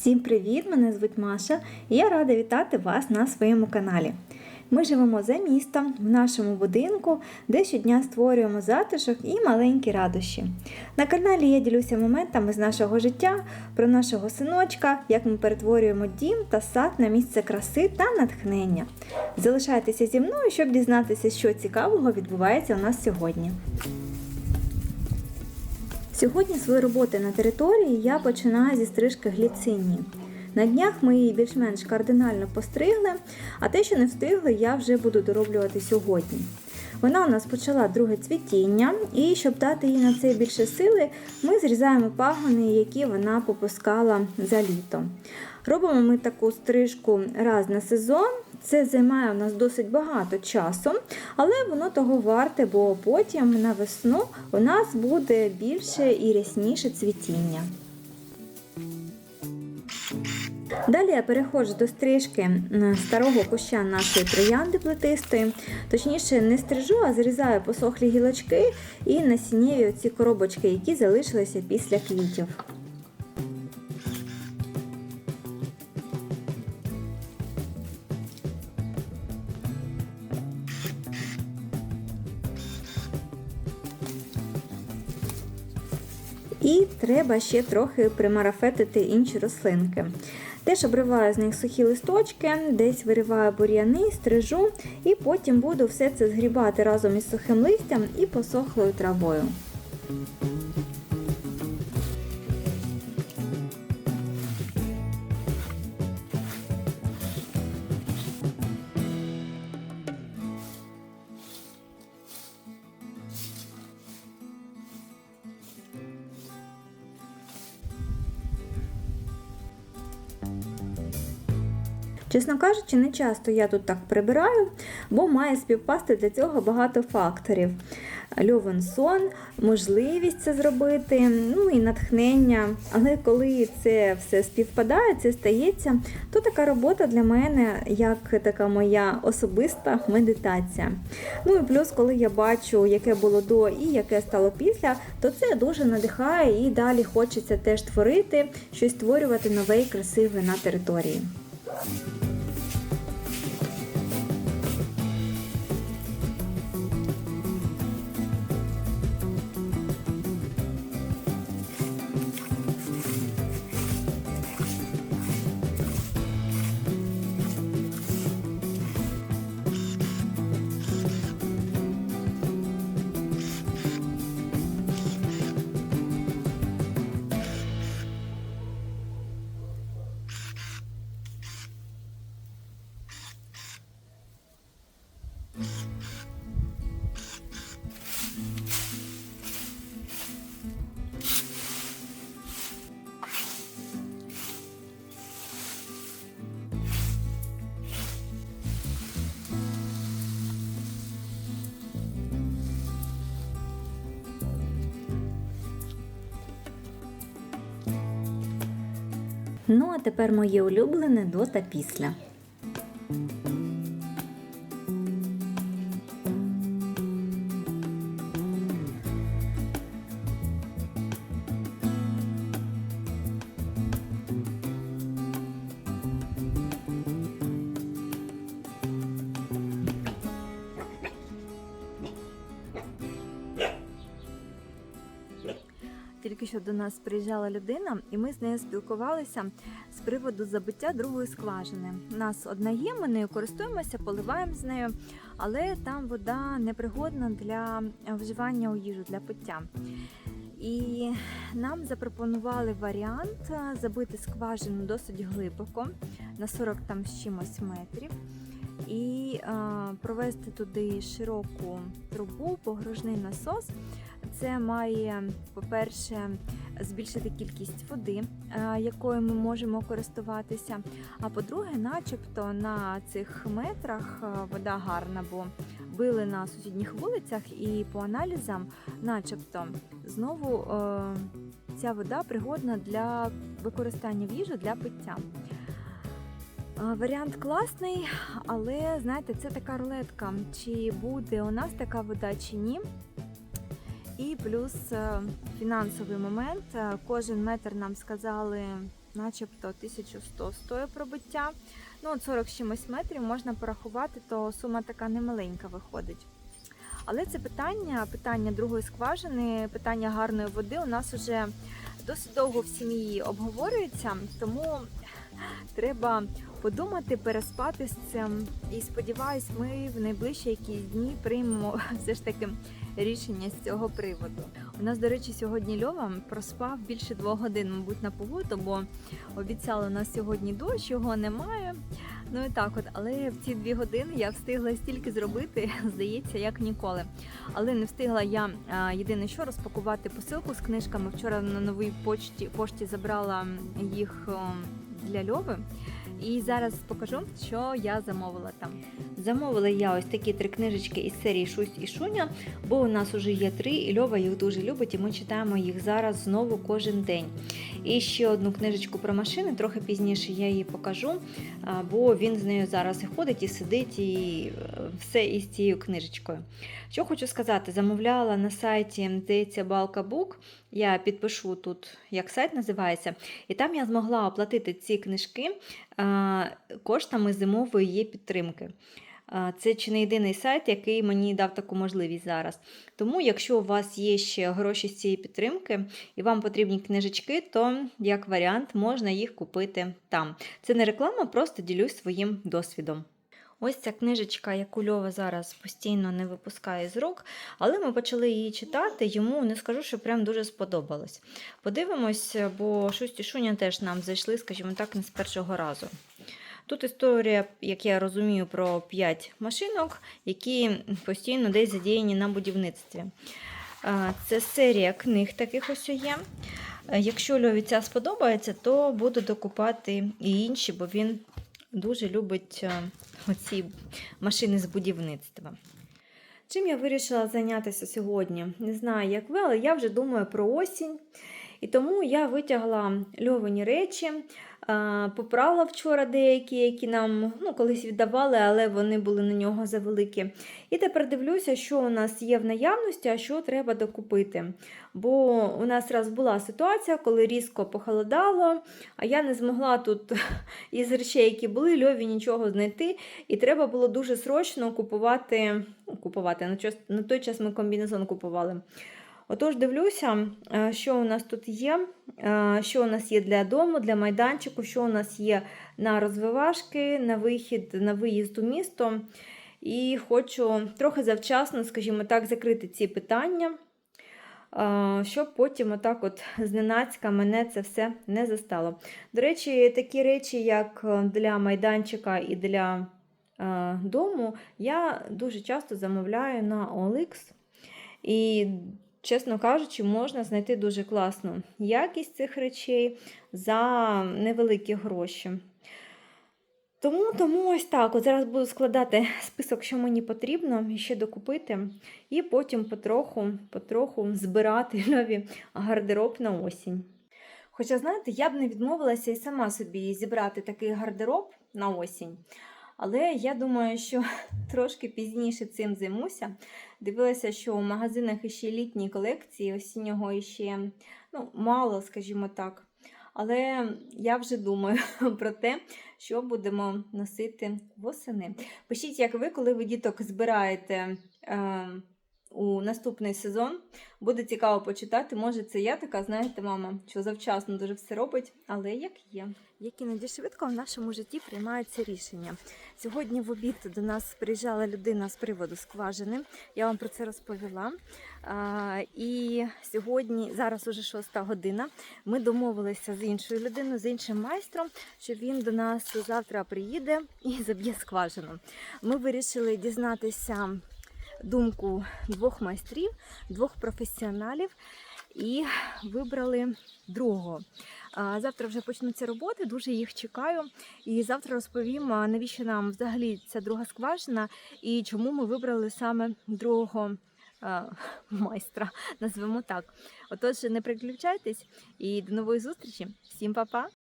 Всім привіт! Мене звуть Маша і я рада вітати вас на своєму каналі. Ми живемо за містом в нашому будинку, де щодня створюємо затишок і маленькі радощі. На каналі я ділюся моментами з нашого життя, про нашого синочка, як ми перетворюємо дім та сад на місце краси та натхнення. Залишайтеся зі мною, щоб дізнатися, що цікавого відбувається у нас сьогодні. Сьогодні свої роботи на території я починаю зі стрижки гліцинії. На днях ми її більш-менш кардинально постригли, а те, що не встигли, я вже буду дороблювати сьогодні. Вона у нас почала друге цвітіння, і щоб дати їй на це більше сили, ми зрізаємо пагони, які вона попускала за літо. Робимо ми таку стрижку раз на сезон. Це займає у нас досить багато часу, але воно того варте, бо потім на весну у нас буде більше і рясніше цвітіння. Далі я переходжу до стрижки старого куща нашої троянди плетистої. Точніше, не стрижу, а зрізаю посохлі гілочки і насіннєві оці коробочки, які залишилися після квітів. Треба ще трохи примарафетити інші рослинки. Теж обриваю з них сухі листочки, десь вириваю бур'яни, стрижу, і потім буду все це згрібати разом із сухим листям і посохлою травою. Чесно кажучи, не часто я тут так прибираю, бо має співпасти для цього багато факторів. Льовен сон, можливість це зробити, ну і натхнення. Але коли це все співпадає, це стається, то така робота для мене як така моя особиста медитація. Ну і плюс, коли я бачу, яке було до і яке стало після, то це дуже надихає і далі хочеться теж творити, щось створювати нове і красиве на території. Bye. Ну, а тепер моє улюблене до та після. Тільки що до нас приїжджала людина, і ми з нею спілкувалися з приводу забиття другої скважини. У нас одна є, ми нею користуємося, поливаємо з нею, але там вода непригодна для вживання у їжу для пиття. І нам запропонували варіант забити скважину досить глибоко, на 40 там з чимось метрів. І е, провести туди широку трубу, погружний насос. Це має, по-перше, збільшити кількість води, е, якою ми можемо користуватися. А по-друге, начебто на цих метрах е, вода гарна, бо били на сусідніх вулицях, і по аналізам, начебто, знову е, ця вода пригодна для використання в їжу для пиття. Варіант класний, але знаєте, це така рулетка. Чи буде у нас така вода, чи ні. І плюс е, фінансовий момент. Е, Кожен метр нам сказали, начебто 1100 стоїть пробиття. Ну, от 40 чимось метрів можна порахувати, то сума така немаленька виходить. Але це питання, питання другої скважини, питання гарної води у нас вже досить довго в сім'ї обговорюється, тому треба подумати, переспати з цим. І сподіваюсь, ми в найближчі якісь дні приймемо все ж таки рішення з цього приводу. У нас, до речі, сьогодні Льова проспав більше двох годин, мабуть, на погоду, бо обіцяли нас сьогодні дощ, його немає. Ну і так, от, але в ці дві години я встигла стільки зробити, здається, як ніколи. Але не встигла я єдине, що розпакувати посилку з книжками. Вчора на новій почті пошті забрала їх для Льови. І зараз покажу, що я замовила там. Замовила я ось такі три книжечки із серії Шусь і Шуня, бо у нас уже є три, і Льова їх дуже любить, і ми читаємо їх зараз знову кожен день. І ще одну книжечку про машини, трохи пізніше я її покажу, бо він з нею зараз і ходить, і сидить, і е, все із цією книжечкою. Що хочу сказати, замовляла на сайті, здається, Балка Бук. Я підпишу тут, як сайт називається, і там я змогла оплатити ці книжки коштами зимової є підтримки. Це чи не єдиний сайт, який мені дав таку можливість зараз. Тому, якщо у вас є ще гроші з цієї підтримки і вам потрібні книжечки, то як варіант можна їх купити там. Це не реклама, просто ділюсь своїм досвідом. Ось ця книжечка, яку Льова зараз постійно не випускає з рук, але ми почали її читати, йому не скажу, що прям дуже сподобалось. Подивимось, бо Шусті Шуня теж нам зайшли, скажімо так, не з першого разу. Тут історія, як я розумію, про 5 машинок, які постійно десь задіяні на будівництві. Це серія книг таких ось є. Якщо Льові ця сподобається, то буду докупати і інші, бо він дуже любить е, оці машини з будівництва. Чим я вирішила зайнятися сьогодні? Не знаю, як ви, але я вже думаю про осінь. І тому я витягла льовані речі, попрала вчора деякі, які нам ну, колись віддавали, але вони були на нього завеликі. І тепер дивлюся, що у нас є в наявності, а що треба докупити. Бо у нас раз була ситуація, коли різко похолодало, а я не змогла тут із речей, які були, льові нічого знайти. І треба було дуже срочно купувати. ну, купувати. На той час ми комбінезон купували. Отож, дивлюся, е, що у нас тут є, е, що у нас є для дому, для майданчику, що у нас є на розвивашки, на вихід, на виїзд у місто. І хочу трохи завчасно, скажімо так, закрити ці питання, е, щоб потім отак от зненацька мене це все не застало. До речі, такі речі, як для майданчика і для дому, я дуже часто замовляю на OLX. І чесно кажучи, можна знайти дуже класну якість цих речей за невеликі гроші. Тому, тому ось так. От зараз буду складати список, що мені потрібно ще докупити, і потім потроху, потроху збирати нові гардероб на осінь. Хоча, знаєте, я б не відмовилася і сама собі зібрати такий гардероб на осінь. Але я думаю, що трошки пізніше цим займуся. Дивилася, що у магазинах іще літні колекції, осіннього іще ну, мало, скажімо так. Але я вже думаю про те, що будемо носити восени. Пишіть, як ви, коли ви діток збираєте е, у наступний сезон. Буде цікаво почитати. Може, це я така, знаєте, мама, що завчасно дуже все робить, але як є. Як іноді швидко в нашому житті приймаються рішення. Сьогодні в обід до нас приїжджала людина з приводу скважини. Я вам про це розповіла. А, і сьогодні, зараз уже шоста година. Ми домовилися з іншою людиною, з іншим майстром, що він до нас завтра приїде і заб'є скважину. Ми вирішили дізнатися думку двох майстрів, двох професіоналів і вибрали другого. Завтра вже почнуться роботи, дуже їх чекаю. І завтра розповім, навіщо нам взагалі ця друга скважина і чому ми вибрали саме другого майстра, назвемо так. Отож, не переключайтесь і до нової зустрічі. Всім па-па!